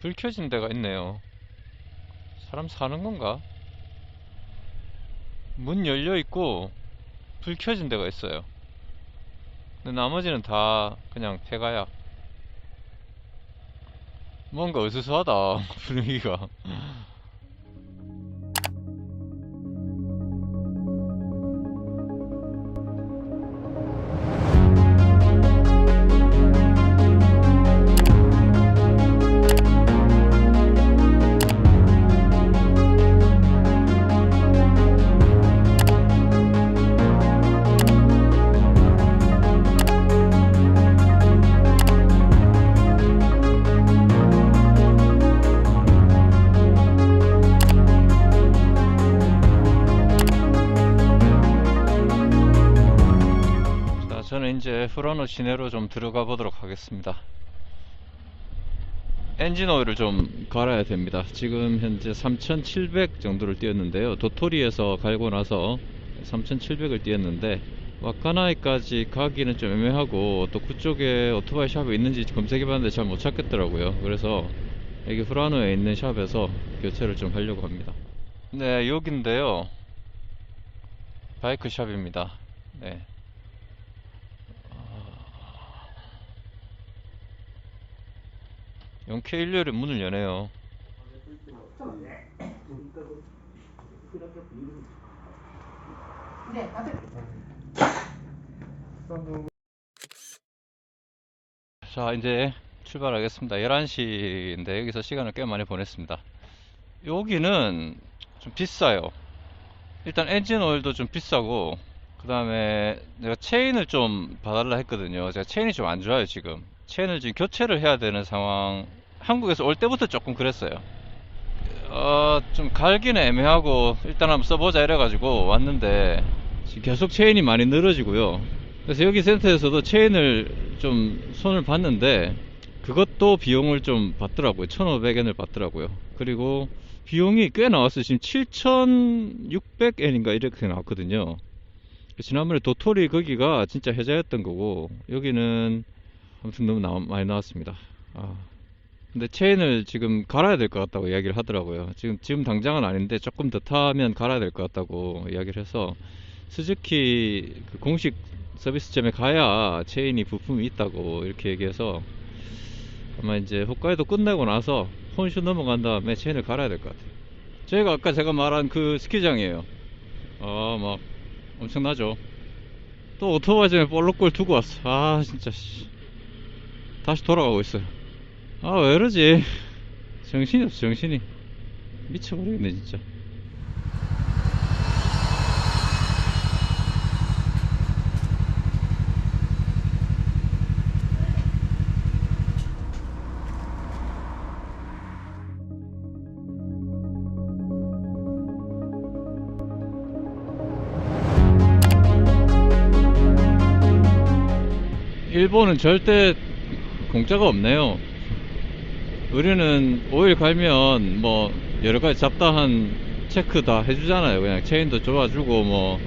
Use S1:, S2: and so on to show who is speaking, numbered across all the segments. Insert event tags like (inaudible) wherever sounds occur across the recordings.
S1: 불 켜진 데가 있네요. 사람 사는 건가? 문 열려 있고 불 켜진 데가 있어요. 근데 나머지는 다 그냥 폐가야. 뭔가 으스스하다 (laughs) 분위기가. 후라노 시내로 좀 들어가 보도록 하겠습니다. 엔진 오일을 좀 갈아야 됩니다. 지금 현재 3700 정도를 뛰었는데요. 도토리에서 갈고 나서 3700을 뛰었는데 와카나이까지 가기는 좀 애매하고 또 그쪽에 오토바이 샵이 있는지 검색해 봤는데 잘 못 찾겠더라고요. 그래서 여기 후라노에 있는 샵에서 교체를 좀 하려고 합니다. 네, 여긴데요. 바이크 샵입니다. 네. 영케 일요일에 문을 여네요.
S2: 네,
S1: 자, 이제 출발하겠습니다. 11시인데 여기서 시간을 꽤 많이 보냈습니다. 여기는 좀 비싸요. 일단 엔진 오일도 좀 비싸고, 그 다음에 내가 체인을 좀 봐달라 했거든요. 제가 체인이 좀 안 좋아요, 지금. 체인을 지금 교체를 해야 되는 상황. 한국에서 올 때부터 조금 그랬어요. 어, 좀 갈기는 애매하고, 일단 한번 써보자 이래가지고 왔는데, 계속 체인이 많이 늘어지고요. 그래서 여기 센터에서도 체인을 좀 손을 봤는데 그것도 비용을 좀 받더라고요. 1,500엔을 받더라고요. 그리고 비용이 꽤 나왔어요. 지금 7,600엔인가 이렇게 나왔거든요. 지난번에 도토리 거기가 진짜 혜자였던 거고 여기는 아무튼 너무 나- 많이 나왔습니다. 아. 근데 체인을 지금 갈아야 될 것 같다고 이야기를 하더라고요. 지금 지금 당장은 아닌데 조금 더 타면 갈아야 될 것 같다고 이야기를 해서 스즈키 그 공식 서비스점에 가야 체인이 부품이 있다고 이렇게 얘기해서 아마 이제 홋카이도 끝내고 나서 혼슈 넘어간 다음에 체인을 갈아야 될 것 같아요. 저희가 아까 제가 말한 그 스키장이에요. 아, 막 엄청나죠. 또 오토바이 전에 볼록골 두고 왔어. 아, 진짜 씨. 다시 돌아가고 있어요. 아, 왜 이러지? 정신이 없어, 정신이. 미쳐버리겠네, 진짜. 일본은 절대 공짜가 없네요. 우리는 오일 갈면 뭐 여러 가지 잡다한 체크 다 해주잖아요. 그냥 체인도 좋아주고 뭐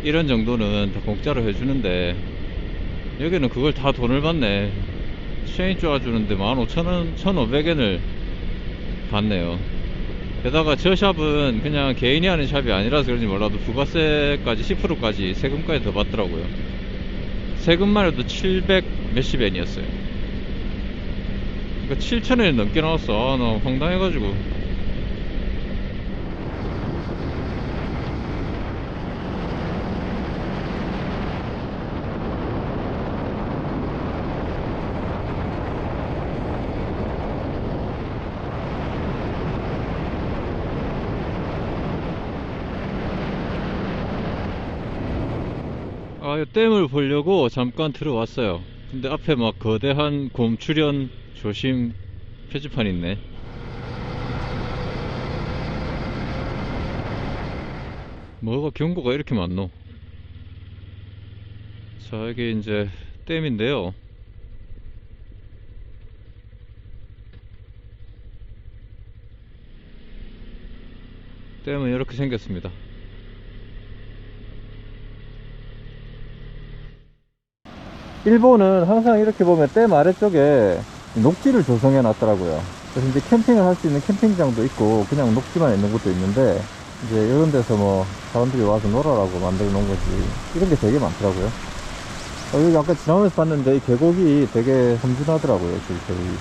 S1: 이런 정도는 다 공짜로 해주는데 여기는 그걸 다 돈을 받네. 체인 좋아주는데 15,000원, 1,500엔을 받네요. 게다가 저 샵은 그냥 개인이 하는 샵이 아니라서 그런지 몰라도 부가세까지 10%까지 세금까지 더 받더라고요. 세금만 해도 700 몇십 엔이었어요. 그러니까 7천엔이 넘게 나왔어. 아, 나 황당해가지고. 아, 이 댐을 보려고 잠깐 들어왔어요. 근데 앞에 막 거대한 곰 출현 조심 표지판 있네. 뭐가 경고가 이렇게 많노? 자, 여기 이제 댐인데요. 댐은 이렇게 생겼습니다. 일본은 항상 이렇게 보면 댐 아래쪽에 녹지를 조성해 놨더라고요. 그래서 이제 캠핑을 할 수 있는 캠핑장도 있고 그냥 녹지만 있는 곳도 있는데 이제 이런 데서 뭐 사람들이 와서 놀아라고 만들어 놓은 거지. 이런 게 되게 많더라고요. 어, 여기 아까 지나면서 봤는데 이 계곡이 되게 험준하더라고요 저기. 계곡이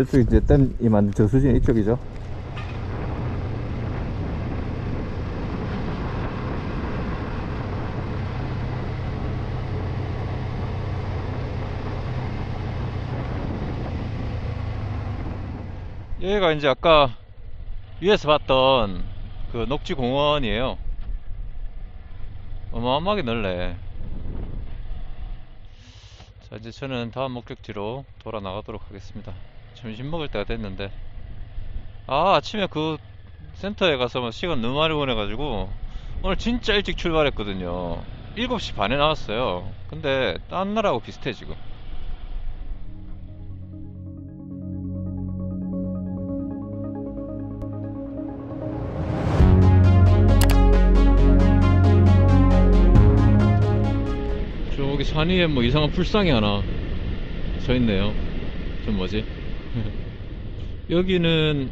S1: 이쪽이 이제 댐이 만든 저수지는 이쪽이죠 여기가 이제 아까 위에서 봤던 그 녹지 공원이에요. 어마어마하게 넓네. 자, 이제 저는 다음 목적지로 돌아 나가도록 하겠습니다. 점심 먹을 때가 됐는데. 아, 아침에 그 센터에 가서 막 시간 너무 많이 보내가지고 오늘 진짜 일찍 출발했거든요. 7시 반에 나왔어요. 근데 딴 날하고 비슷해 지금. 산 위에 뭐 이상한 풀상이 하나 서 있네요. 좀 뭐지? (laughs) 여기는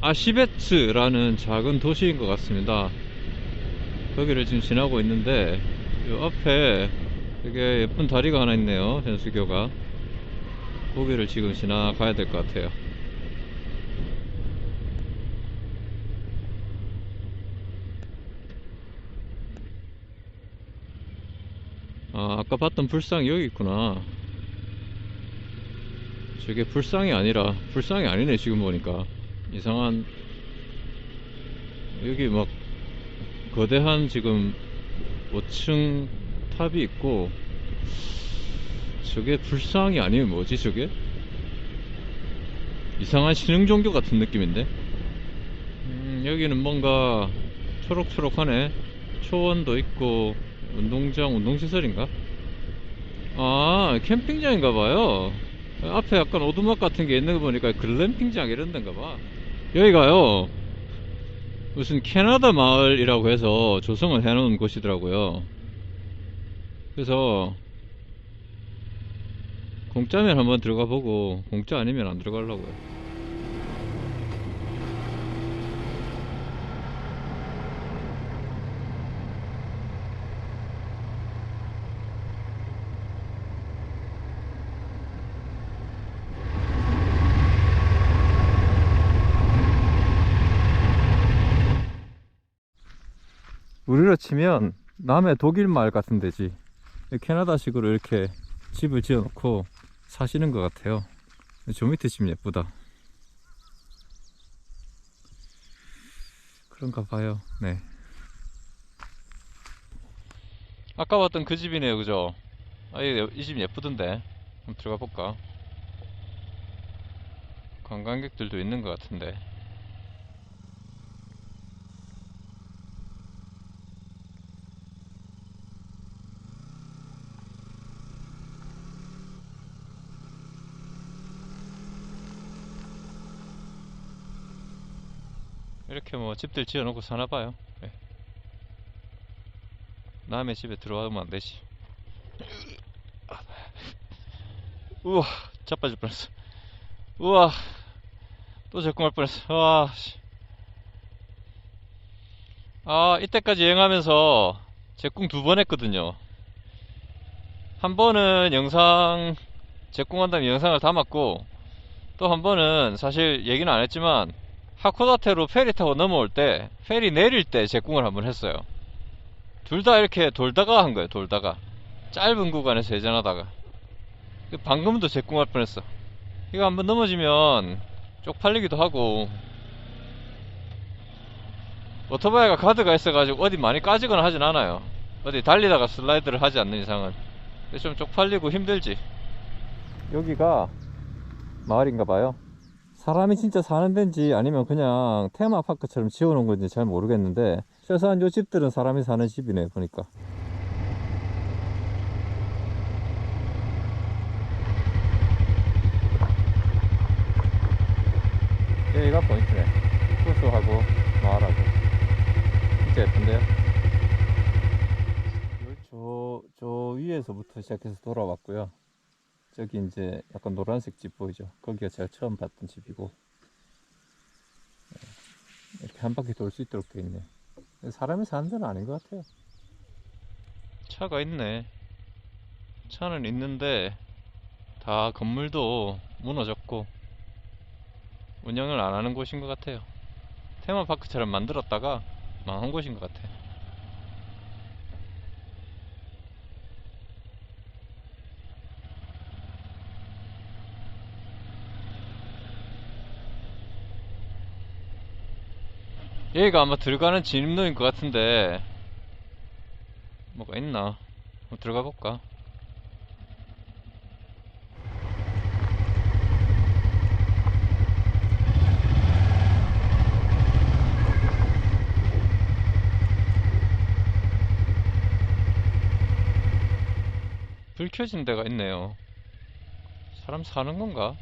S1: 아시베츠라는 작은 도시인 것 같습니다. 거기를 지금 지나고 있는데 이 앞에 되게 예쁜 다리가 하나 있네요. 현수교가. 거기를 지금 지나가야 될 것 같아요. 아, 아까 봤던 불상이 여기 있구나. 저게 불상이 아니라, 불상이 아니네, 지금 보니까. 이상한, 여기 막, 거대한 지금 5층 탑이 있고, 저게 불상이 아니면 뭐지, 저게? 이상한 신흥 종교 같은 느낌인데? 음, 여기는 뭔가 초록초록하네. 초원도 있고, 운동장, 운동시설인가? 아, 캠핑장인가 봐요. 앞에 약간 오두막 같은 게 있는 거 보니까 글램핑장 이런 데인가 봐. 여기가요, 무슨 캐나다 마을이라고 해서 조성을 해 놓은 곳이더라고요. 그래서, 공짜면 한번 들어가 보고, 공짜 아니면 안 들어가려고요. 우리로 치면 남해 독일 마을 같은 데지. 캐나다식으로 이렇게 집을 지어 놓고 사시는 것 같아요. 저 밑에 집 예쁘다. 그런가 봐요. 네. 아까 봤던 그 집이네요, 그죠? 아, 이집 예쁘던데. 한번 들어가 볼까? 관광객들도 있는 것 같은데. 집들 지어놓고 사나 봐요. 예. 남의 집에 들어가면 안 되지. 우와, 자빠질 뻔했어. 우와, 또 적궁할 뻔했어. 와, 씨. 아, 이때까지 여행하면서 제궁 두번 했거든요. 한 번은 영상, 제궁한 다음에 영상을 담았고, 또 한 번은 사실 얘기는 안 했지만, 하코다테로 페리 타고 넘어올 때 페리 내릴 때 제궁을 한번 했어요. 둘 다 이렇게 돌다가 한 거예요. 돌다가 짧은 구간에서 회전하다가 방금도 제궁할 뻔했어. 이거 한번 넘어지면 쪽팔리기도 하고 오토바이가 가드가 있어가지고 어디 많이 까지거나 하진 않아요. 어디 달리다가 슬라이드를 하지 않는 이상은 좀 쪽팔리고 힘들지. 여기가 마을인가 봐요. 사람이 진짜 사는 데인지 아니면 그냥 테마파크처럼 지어놓은 건지 잘 모르겠는데 최소한 요 집들은 사람이 사는 집이네 보니까. 여기가 포인트네. 호수하고 마을하고. 진짜 예쁜데요? 저, 저 위에서부터 시작해서 돌아왔고요 저기 이제 약간 노란색 집 보이죠? 거기가 제가 처음 봤던 집이고 네. 이렇게 한 바퀴 돌 수 있도록 돼 있네. 사람이 사는 데는 아닌 것 같아요. 차가 있네. 차는 있는데 다 건물도 무너졌고 운영을 안 하는 곳인 것 같아요. 테마파크처럼 만들었다가 망한 곳인 것 같아. 여 기가 아마 들어가는 진입로인 것 같은데 뭐가 있나? 한번 들어가 볼까? 불 켜진 데가 있네요. 사람 사는 건가?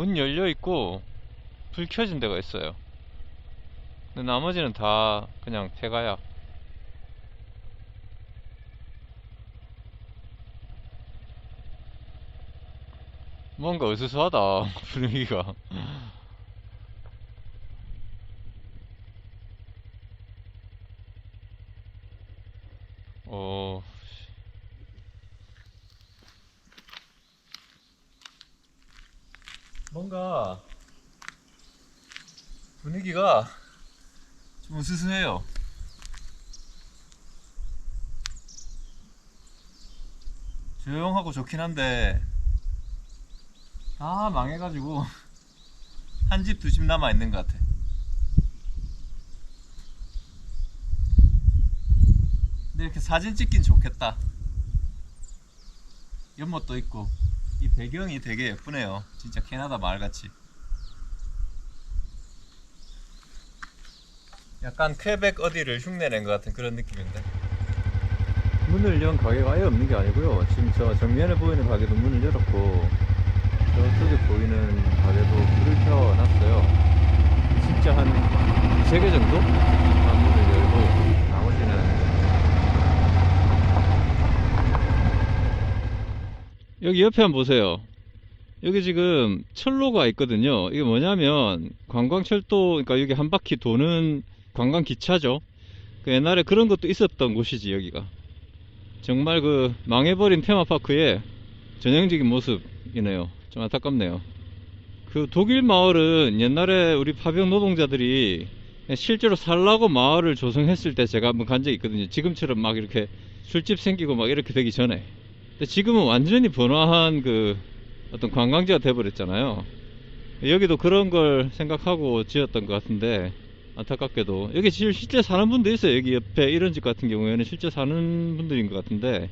S1: 문 열려 있고 불 켜진 데가 있어요. 근데 나머지는 다 그냥 폐가야. 뭔가 으스스하다 (laughs) 분위기가. (laughs) 어. 뭔가 분위기가 좀 으스스해요. 조용하고 좋긴 한데 다 망해가지고 (laughs) 한 집 두 집 남아 있는 것 같아. 근데 이렇게 사진 찍긴 좋겠다. 연못도 있고 이 배경이 되게 예쁘네요. 진짜 캐나다 마을같이. 약간 퀘벡 어디를 흉내낸 것 같은 그런 느낌인데. 문을 연 가게가 아예 없는 게 아니고요. 지금 저 정면에 보이는 가게도 문을 열었고 저쪽에 보이는 가게도 불을 켜놨어요. 진짜 한세개 정도? 아, 문을 열고 나머지는 여기 옆에 한번 보세요. 여기 지금 철로가 있거든요. 이게 뭐냐면 관광철도, 그러니까 여기 한 바퀴 도는 관광 기차죠. 그 옛날에 그런 것도 있었던 곳이지 여기가. 정말 그 망해버린 테마파크의 전형적인 모습이네요. 좀 안타깝네요. 그 독일 마을은 옛날에 우리 파병 노동자들이 실제로 살라고 마을을 조성했을 때 제가 한번 간 적이 있거든요. 지금처럼 막 이렇게 술집 생기고 막 이렇게 되기 전에. 근데 지금은 완전히 번화한 그 어떤 관광지가 돼버렸잖아요. 여기도 그런 걸 생각하고 지었던 것 같은데 안타깝게도 여기 지금 실제 사는 분도 있어요. 여기 옆에 이런 집 같은 경우에는 실제 사는 분들인 것 같은데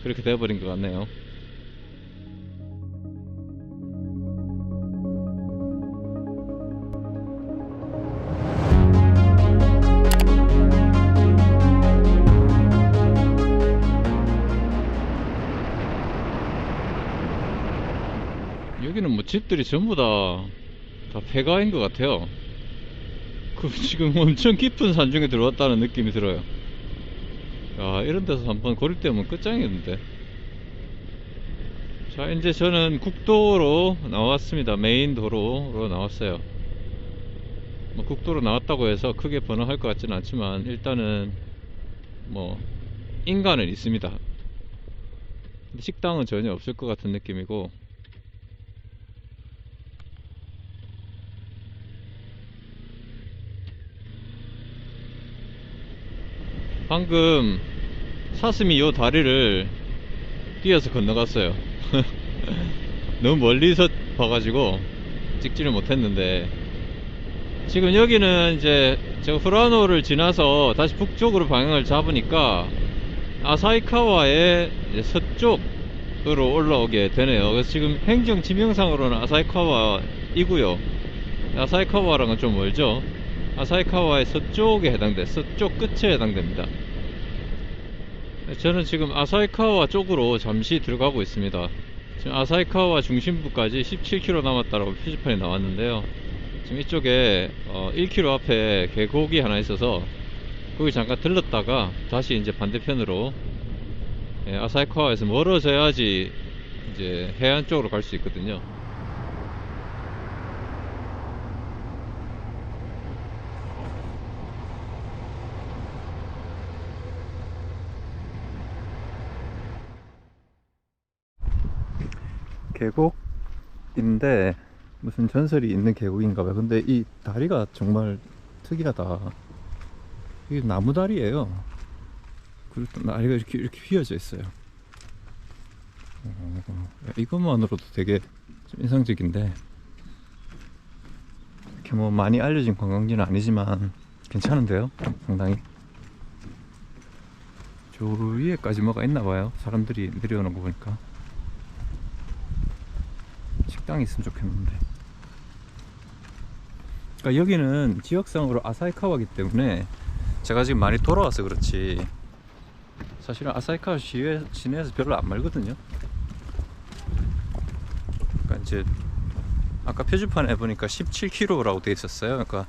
S1: 그렇게 돼버린 것 같네요. 집들이 전부 다, 다 폐가인 것 같아요. 그 (laughs) 지금 엄청 깊은 산 중에 들어왔다는 느낌이 들어요. 야, 이런 데서 한번 고립되면 끝장이겠는데. 자, 이제 저는 국도로 나왔습니다. 메인 도로로 나왔어요. 뭐 국도로 나왔다고 해서 크게 번화할 것 같지는 않지만 일단은 뭐 인간은 있습니다. 식당은 전혀 없을 것 같은 느낌이고 방금 사슴이 요 다리를 뛰어서 건너갔어요. (laughs) 너무 멀리서 봐가지고 찍지를 못했는데 지금 여기는 이제 제가 후라노를 지나서 다시 북쪽으로 방향을 잡으니까 아사히카와의 이제 서쪽으로 올라오게 되네요. 그래서 지금 행정 지명상으로는 아사히카와이고요. 아사히카와랑은 좀 멀죠. 아사히카와의 서쪽에 해당돼, 서쪽 끝에 해당됩니다. 저는 지금 아사히카와 쪽으로 잠시 들어가고 있습니다. 지금 아사히카와 중심부까지 17km 남았다라고 표지판이 나왔는데요. 지금 이쪽에 어, 1km 앞에 계곡이 하나 있어서 거기 잠깐 들렀다가 다시 이제 반대편으로 예, 아사히카와에서 멀어져야지 이제 해안 쪽으로 갈 수 있거든요.
S2: 계곡인데 무슨 전설이 있는 계곡인가 봐요. 근데 이 다리가 정말 특이하다. 이게 나무 다리예요. 그리고 또 다리가 이렇게 이렇게 휘어져 있어요. 어, 이것만으로도 되게 좀 인상적인데 이렇게 뭐 많이 알려진 관광지는 아니지만 괜찮은데요, 상당히. 저 위에까지 뭐가 있나 봐요. 사람들이 내려오는 거 보니까. 식당이 있으면 좋겠는데. 그러니까 여기는 지역상으로 아사히카와기 때문에 제가 지금 많이 돌아와서 그렇지 사실은 아사히카와 시내, 시내에서 별로 안 멀거든요. 그러니까 이제 아까 표지판에 보니까 17km라고 돼 있었어요. 그러니까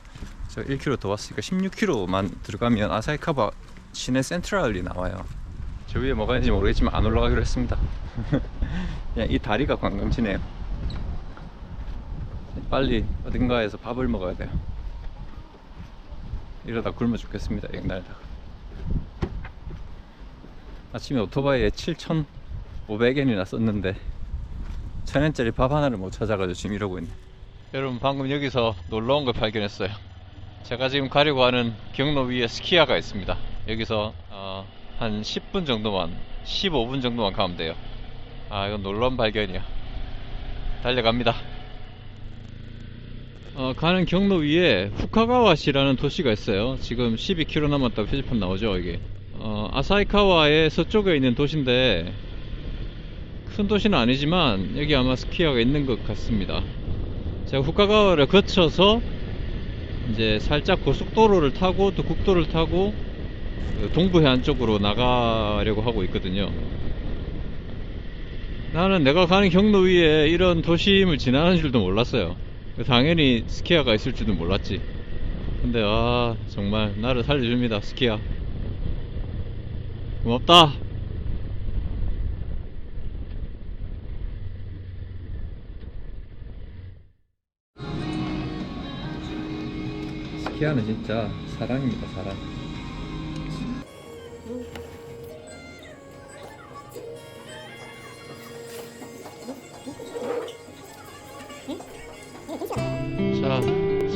S2: 제가 1km 더 왔으니까 16km만 들어가면 아사히카와 시내 센트럴이 나와요. 저 위에 뭐가 있는지 모르겠지만 안 올라가기로 했습니다. (laughs) 그냥 이 다리가 관광지네요. 빨리 어딘가에서 밥을 먹어야 돼요. 이러다 굶어 죽겠습니다. 날다가. 아침에 오토바이에 7,500엔이나 썼는데 1000엔짜리 밥 하나를 못 찾아가지고 지금 이러고 있네.
S1: 여러분 방금 여기서 놀라운 걸 발견했어요. 제가 지금 가려고 하는 경로 위에 스키야가 있습니다. 여기서 어, 한 10분 정도만, 15분 정도만 가면 돼요. 아 이건 놀라운 발견이야. 달려갑니다. 어, 가는 경로 위에 후카가와시라는 도시가 있어요. 지금 12km 남았다고 표지판 나오죠, 이게. 어, 아사히카와의 서쪽에 있는 도시인데 큰 도시는 아니지만 여기 아마 스키야가 있는 것 같습니다. 제가 후카가와를 거쳐서 이제 살짝 고속도로를 타고 또 국도를 타고 그 동부해안 쪽으로 나가려고 하고 있거든요. 나는 내가 가는 경로 위에 이런 도심을 지나는 줄도 몰랐어요. 당연히 스키야가 있을 줄도 몰랐지. 근데 아 정말 나를 살려줍니다 스키야. 고맙다.
S2: 스키야는 진짜 사랑입니다, 사랑.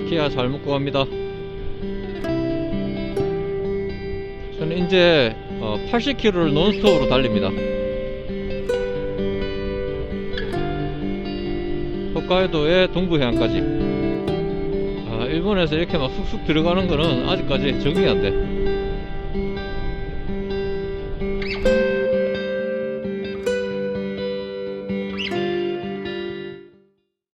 S1: 키야 잘 먹고 갑니다. 저는 이제 80km를 논스톱으로 달립니다. 홋카이도의 동부 해안까지. 아, 일본에서 이렇게 막 쑥쑥 들어가는 거는 아직까지 적응이 안 돼.